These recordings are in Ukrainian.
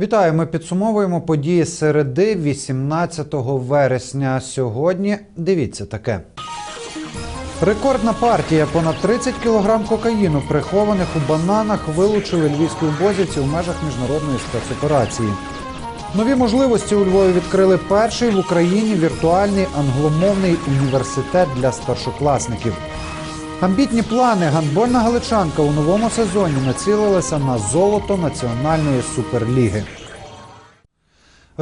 Вітаю! Ми підсумовуємо події середи 18 вересня. Сьогодні дивіться таке. Рекордна партія понад 30 кг кокаїну, прихованих у бананах, вилучили львівські убозівці у межах міжнародної спецоперації. Нові можливості у Львові відкрили перший в Україні віртуальний англомовний університет для старшокласників. Амбітні плани гандбольна галичанка у новому сезоні націлилася на золото національної суперліги.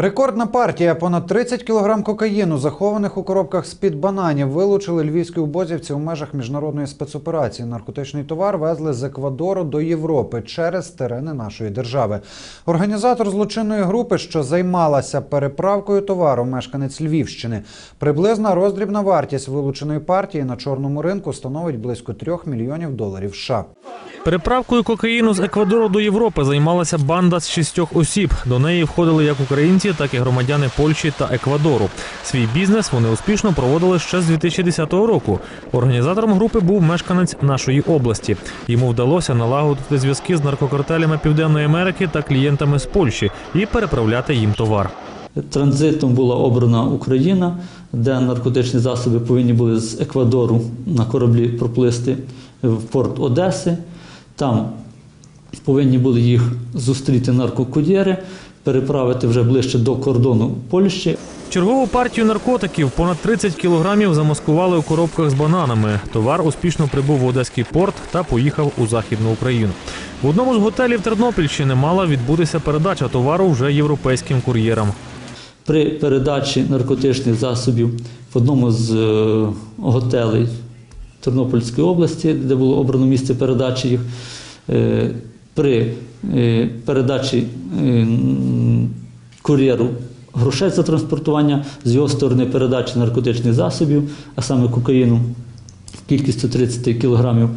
Рекордна партія понад 30 кг кокаїну, захованих у коробках з-під бананів, вилучили львівські убозівці у межах міжнародної спецоперації. Наркотичний товар везли з Еквадору до Європи через терени нашої держави. Організатор злочинної групи, що займалася переправкою товару, мешканець Львівщини. Приблизна роздрібна вартість вилученої партії на чорному ринку становить близько 3 мільйонів доларів США. Переправкою кокаїну з Еквадору до Європи займалася банда з шістьох осіб. До неї входили як українці, так і громадяни Польщі та Еквадору. Свій бізнес вони успішно проводили ще з 2010 року. Організатором групи був мешканець нашої області. Йому вдалося налагодити зв'язки з наркокартелями Південної Америки та клієнтами з Польщі і переправляти їм товар. Транзитом була обрана Україна, де наркотичні засоби повинні були з Еквадору на кораблі проплисти в порт Одеси. Там повинні були їх зустріти наркокур'єри, переправити вже ближче до кордону Польщі. Чергову партію наркотиків понад 30 кілограмів замаскували у коробках з бананами. Товар успішно прибув в Одеський порт та поїхав у Західну Україну. В одному з готелів Тернопільщини мала відбутися передача товару вже європейським кур'єрам. При передачі наркотичних засобів в одному з е, готелей Тернопільської області, де було обрано місце передачі їх, е, при е, передачі е, кур'єру грошей за транспортування з його сторони передачі наркотичних засобів, а саме кокаїну кількістю 30 кілограмів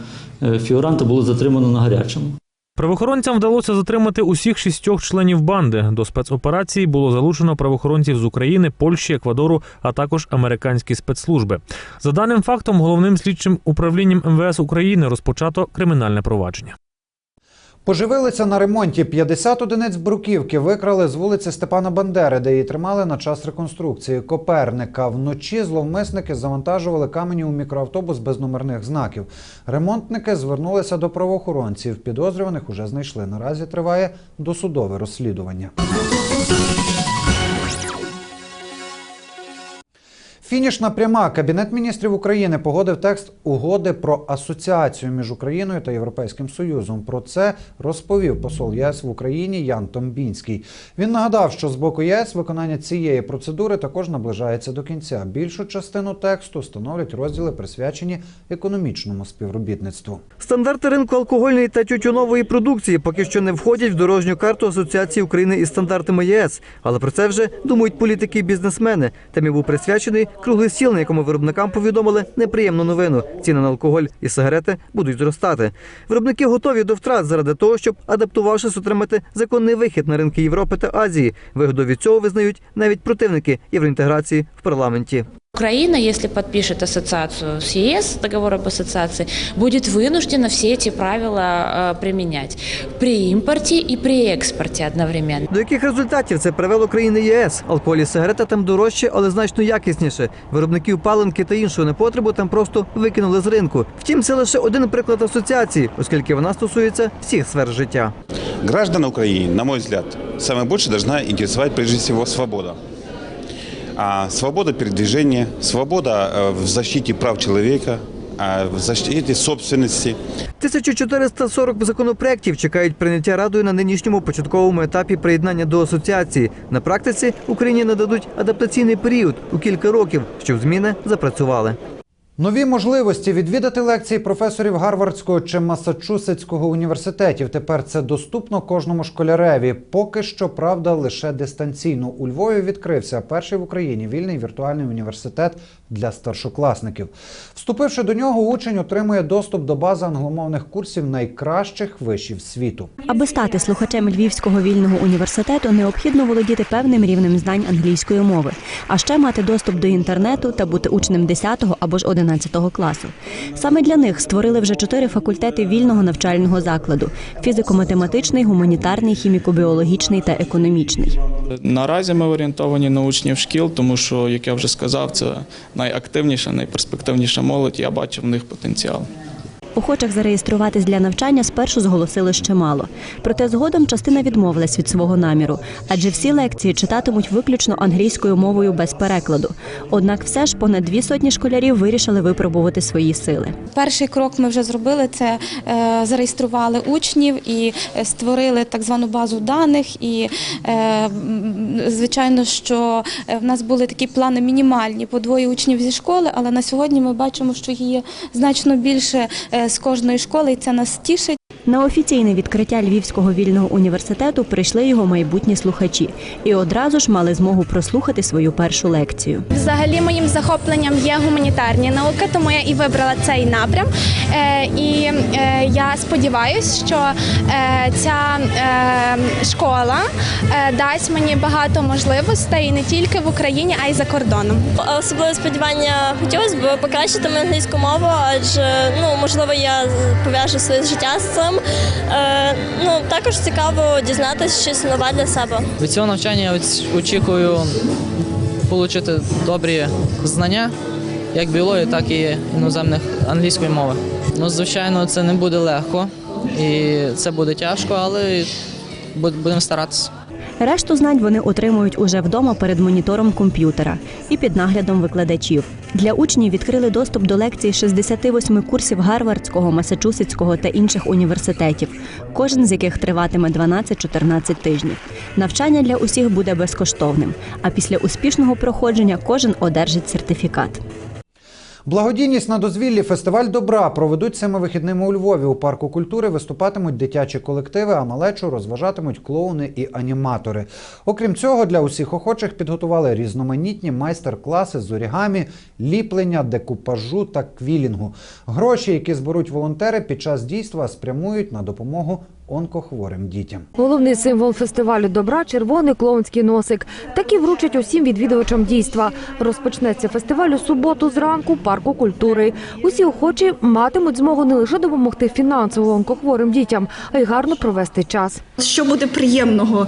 е, фігуранта було затримано на гарячому. Правоохоронцям вдалося затримати усіх шістьох членів банди. До спецоперації було залучено правоохоронців з України, Польщі, Еквадору, а також американські спецслужби. За даним фактом, головним слідчим управлінням МВС України розпочато кримінальне провадження. Поживилися на ремонті 50 одиниць бруківки. Викрали з вулиці Степана Бандери, де її тримали на час реконструкції Коперника. Вночі зловмисники завантажували камені у мікроавтобус без номерних знаків. Ремонтники звернулися до правоохоронців. Підозрюваних уже знайшли. Наразі триває досудове розслідування. Фінішна пряма. Кабінет міністрів України погодив текст угоди про асоціацію між Україною та Європейським Союзом. Про це розповів посол ЄС в Україні Ян Томбінський. Він нагадав, що з боку ЄС виконання цієї процедури також наближається до кінця. Більшу частину тексту становлять розділи, присвячені економічному співробітництву. Стандарти ринку алкогольної та тютюнової продукції поки що не входять в дорожню карту Асоціації України із стандартами ЄС. Але про це вже думають політики і бізнесмени. Темі був присвячений круглий стіл, на якому виробникам повідомили неприємну новину. Ціни на алкоголь і сигарети будуть зростати. Виробники готові до втрат заради того, щоб адаптувавшись, отримати законний вихід на ринки Європи та Азії. Вигоду від цього визнають навіть противники євроінтеграції в парламенті. Украина, если подпишет ассоциацию с ЕС, договор об ассоциации, будет вынуждена все эти правила э, применять при импорте и при экспорте одновременно. До яких результатів це привело країни ЄС? Алкоголь і сигарети там дорожче, але значно якісніше. Виробників паленки та іншого непотребу там просто викинули з ринку. Втім, це лише один приклад асоціації, оскільки вона стосується всіх сфер життя. Граждан Украины, на мой взгляд, самое больше должна интересовать прежде всего свобода. А свобода передвижения, свобода э, в защите прав человека, в защите собственности. 1440 законопроєктів чекають прийняття радою на нинішньому початковому етапі приєднання до асоціації. На практиці Україні нададуть адаптаційний період у кілька років, щоб зміни запрацювали. Нові можливості відвідати лекції професорів Гарвардського чи Масачусетського університетів. Тепер це доступно кожному школяреві. Поки що, правда, лише дистанційно. У Львові відкрився перший в Україні вільний віртуальний університет для старшокласників. Вступивши до нього, учень отримує доступ до бази англомовних курсів найкращих вишів світу. Аби стати слухачем Львівського вільного університету, необхідно володіти певним рівнем знань англійської мови, а ще мати доступ до інтернету та бути учнем 10 або ж 11 11 класу. Саме для них створили вже чотири факультети вільного навчального закладу: фізико-математичний, гуманітарний, хіміко-біологічний та економічний. Наразі ми орієнтовані на учнів шкіл, тому що, як я вже сказав, це найактивніша, найперспективніша молодь. Я бачу в них потенціал. Охочих зареєструватись для навчання спершу зголосили ще мало. Проте згодом частина відмовилась від свого наміру, адже всі лекції читатимуть виключно англійською мовою без перекладу. Однак все ж понад дві сотні школярів вирішили випробувати свої сили. Перший крок ми вже зробили це е, зареєстрували учнів і створили так звану базу даних. І е, звичайно, що е, в нас були такі плани мінімальні по двоє учнів зі школи, але на сьогодні ми бачимо, що є значно більше з кожної школи, і це нас тішить. На офіційне відкриття Львівського вільного університету прийшли його майбутні слухачі і одразу ж мали змогу прослухати свою першу лекцію. Взагалі моїм захопленням є гуманітарні науки, тому я і вибрала цей напрям. Е, і е, я сподіваюся, що е, ця школа дасть мені багато можливостей не тільки в Україні, а й за кордоном. Особливе сподівання хотілося б покращити англійську мову, адже ну можливо я пов'яжу своє життя з цим. Е, ну також цікаво дізнатися щось нове для себе. Від цього навчання я очікую отримати добрі знання, як білої, так і іноземних англійської мови. Ну, звичайно, це не буде легко і це буде тяжко, але будемо старатися. Решту знань вони отримують уже вдома перед монітором комп'ютера і під наглядом викладачів. Для учнів відкрили доступ до лекцій 68 курсів Гарвардського, Масачусетського та інших університетів, кожен з яких триватиме 12-14 тижнів. Навчання для усіх буде безкоштовним. А після успішного проходження кожен одержить сертифікат. Благодійність на дозвіллі фестиваль добра проведуть цими вихідними у Львові. У парку культури виступатимуть дитячі колективи, а малечу розважатимуть клоуни і аніматори. Окрім цього, для усіх охочих підготували різноманітні майстер-класи з орігамі, ліплення, декупажу та квілінгу. Гроші, які зберуть волонтери під час дійства, спрямують на допомогу онкохворим дітям. Головний символ фестивалю добра червоний клоунський носик. Так і вручать усім відвідувачам дійства. Розпочнеться фестиваль у суботу зранку парку культури. Усі охочі матимуть змогу не лише допомогти фінансово онкохворим дітям, а й гарно провести час. Що буде приємного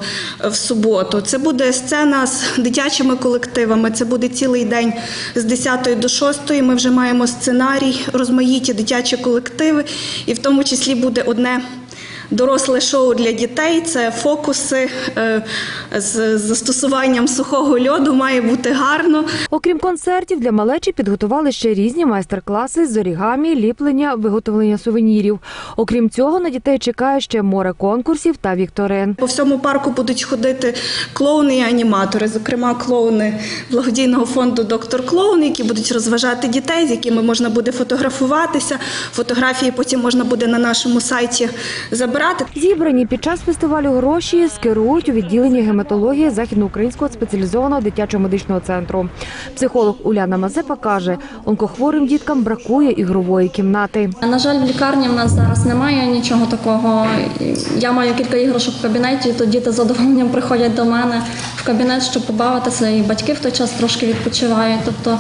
в суботу? Це буде сцена з дитячими колективами. Це буде цілий день з 10 до 6. Ми вже маємо сценарій, розмаїті дитячі колективи, і в тому числі буде одне. Доросле шоу для дітей це фокуси е, з застосуванням сухого льоду. Має бути гарно. Окрім концертів, для малечі підготували ще різні майстер-класи з орігамі, ліплення, виготовлення сувенірів. Окрім цього, на дітей чекає ще море конкурсів та вікторин. По всьому парку будуть ходити клоуни і аніматори, зокрема клоуни благодійного фонду Доктор Клоун, які будуть розважати дітей, з якими можна буде фотографуватися. Фотографії потім можна буде на нашому сайті забирати. Зібрані під час фестивалю гроші скерують у відділенні гематології західноукраїнського спеціалізованого дитячого медичного центру. Психолог Уляна Мазепа каже, онкохворим діткам бракує ігрової кімнати. На жаль, в лікарні в нас зараз немає нічого такого. Я маю кілька іграшок в кабінеті, то діти з задоволенням приходять до мене в кабінет, щоб побавитися, і батьки в той час трошки відпочивають. Тобто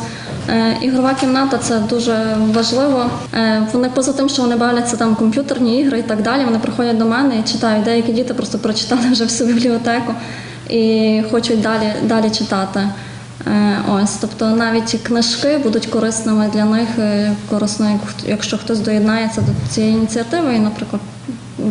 ігрова кімната це дуже важливо. Е, вони поза тим, що вони бавляться там комп'ютерні ігри і так далі. Вони приходять до мене і читають. Деякі діти просто прочитали вже всю бібліотеку і хочуть далі, далі читати. Е, Ось, тобто навіть книжки будуть корисними для них, е, корисно, як- якщо хтось доєднається до цієї ініціативи і, наприклад,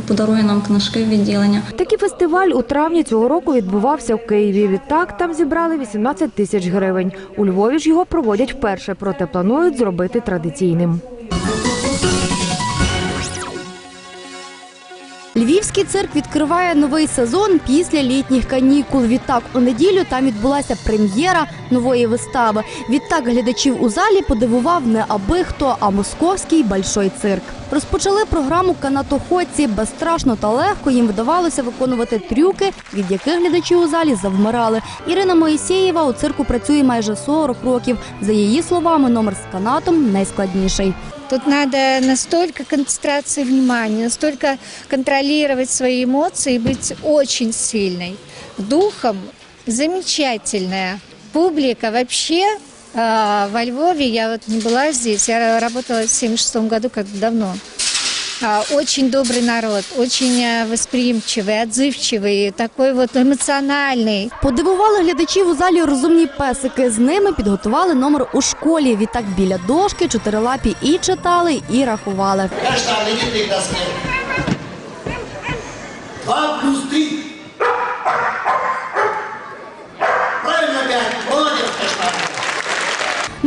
подарує нам книжки в відділення. Такий фестиваль у травні цього року відбувався в Києві. Відтак там зібрали 18 тисяч гривень. У Львові ж його проводять вперше, проте планують зробити традиційним. Львівський цирк відкриває новий сезон після літніх канікул. Відтак у неділю там відбулася прем'єра нової вистави. Відтак глядачів у залі подивував не аби хто, а московський большой цирк. Розпочали програму канатоходці. Безстрашно та легко їм вдавалося виконувати трюки, від яких глядачі у залі завмирали. Ірина Моїсєєва у цирку працює майже 40 років. За її словами, номер з канатом найскладніший. Тут надо настолько концентрации внимания, настолько контролировать свои эмоции и быть очень сильной. Духом замечательная. Публика вообще А, во Львове я вот не была здесь, я работала в 76 году, как давно. А, очень добрый народ, очень э, восприимчивый, отзывчивый, такой вот эмоциональный. Подивували глядачів у залі розумні песики. З ними підготували номер у школі. Відтак біля дошки чотирилапі і читали, і рахували. Каштан, иди ты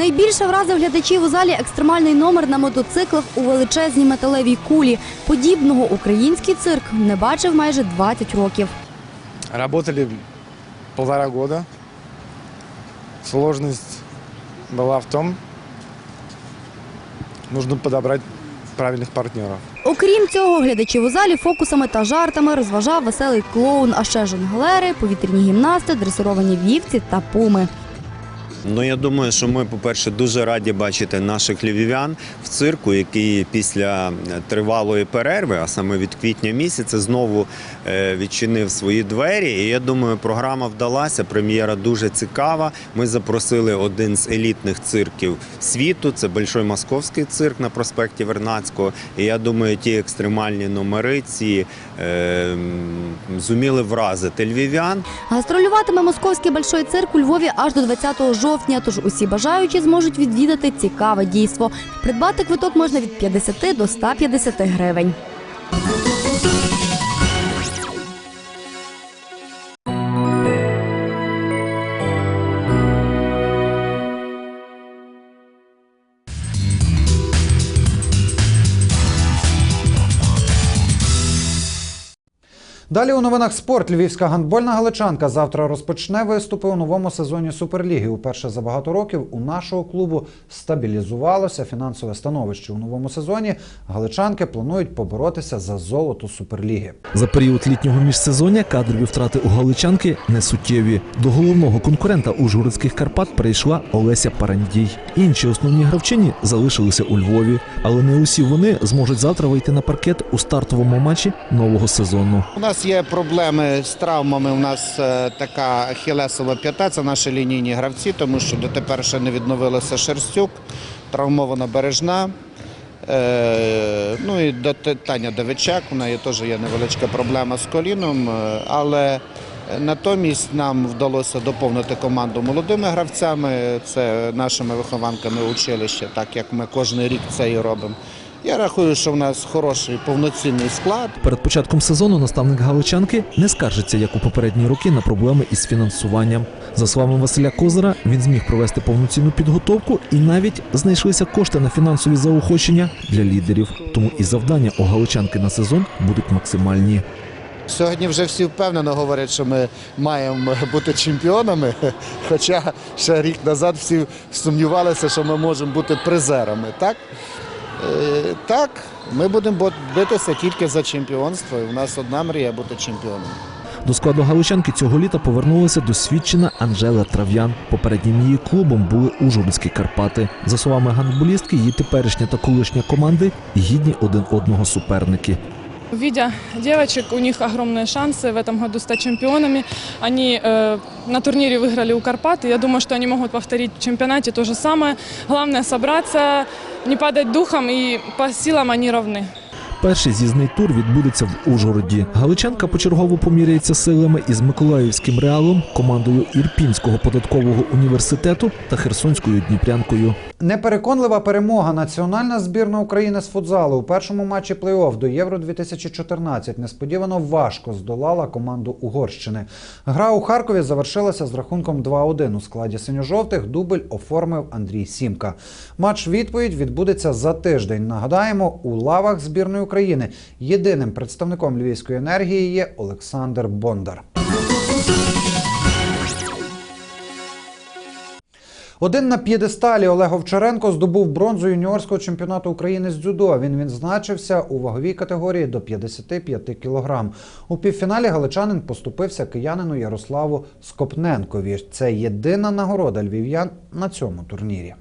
Найбільше вразив глядачів у залі екстремальний номер на мотоциклах у величезній металевій кулі. Подібного український цирк не бачив майже 20 років. Работали полтора года. Сложность была в том, нужно подобрать правильных партнеров. Окрім цього, глядачів у залі фокусами та жартами розважав веселий клоун, а ще жонглери, повітряні гімнасти, дресировані вівці та пуми. Ну я думаю, що ми, по-перше, дуже раді бачити наших львів'ян в цирку, який після тривалої перерви, а саме від квітня місяця, знову е, відчинив свої двері. І я думаю, програма вдалася. Прем'єра дуже цікава. Ми запросили один з елітних цирків світу. Це Большой Московський цирк на проспекті Вернацького. І я думаю, ті екстремальні номери ці е, зуміли вразити львів'ян. Гастролюватиме московський большой цирк у Львові аж до 20 жовтня. Тож усі бажаючі зможуть відвідати цікаве дійство. Придбати квиток можна від 50 до 150 гривень. Далі у новинах спорт. Львівська гандбольна галичанка завтра розпочне виступи у новому сезоні Суперліги. Уперше за багато років у нашого клубу стабілізувалося фінансове становище у новому сезоні. Галичанки планують поборотися за золото Суперліги. За період літнього міжсезоння кадрові втрати у Галичанки не суттєві. До головного конкурента Ужгородських Карпат перейшла Олеся Парандій. Інші основні гравчині залишилися у Львові, але не усі вони зможуть завтра вийти на паркет у стартовому матчі нового сезону. У нас є проблеми з травмами. У нас е, така хілесова п'ята, це наші лінійні гравці, тому що дотепер ще не відновилася Шерстюк, травмована бережна. Е, ну і до Таня Давичак, у неї теж є невеличка проблема з коліном, е, але натомість нам вдалося доповнити команду молодими гравцями, це нашими вихованками училища, так як ми кожен рік це і робимо. Я рахую, що в нас хороший повноцінний склад. Перед початком сезону наставник Галичанки не скаржиться, як у попередні роки, на проблеми із фінансуванням. За словами Василя Козира, він зміг провести повноцінну підготовку і навіть знайшлися кошти на фінансові заохочення для лідерів. Тому і завдання у Галичанки на сезон будуть максимальні. Сьогодні вже всі впевнено говорять, що ми маємо бути чемпіонами. Хоча ще рік назад всі сумнівалися, що ми можемо бути призерами. Так, так ми будемо бо- битися тільки за чемпіонство. І у нас одна мрія бути чемпіоном. До складу галичанки цього літа повернулася досвідчена Анжела Трав'ян. Попереднім її клубом були Ужгородські Карпати. За словами гандболістки, її теперішня та колишня команди гідні один одного суперники. Видя девочек, у них огромные шансы в этом году стать чемпионами. Они э, на турнире выиграли у Карпат, и я думаю, что они могут повторить в чемпионате то же самое. Главное собраться, не падать духом, и по силам они равны. Перший з'їзний тур відбудеться в Ужгороді. Галичанка почергово поміряється силами із Миколаївським реалом, командою Ірпінського податкового університету та Херсонською Дніпрянкою. Непереконлива перемога національна збірна України з футзалу у першому матчі плей-офф до Євро 2014 несподівано важко здолала команду Угорщини. Гра у Харкові завершилася з рахунком 2-1. У складі синьо-жовтих дубль оформив Андрій Сімка. Матч відповідь відбудеться за тиждень. Нагадаємо, у лавах збірної України єдиним представником львівської енергії є Олександр Бондар. Один на п'єдесталі Олег Овчаренко здобув бронзу юніорського чемпіонату України з дзюдо. Він відзначився у ваговій категорії до 55 кг. У півфіналі галичанин поступився киянину Ярославу Скопненкові. Це єдина нагорода львів'ян на цьому турнірі.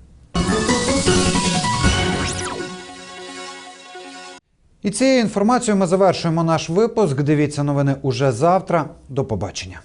І цією інформацією ми завершуємо наш випуск. Дивіться новини уже завтра. До побачення.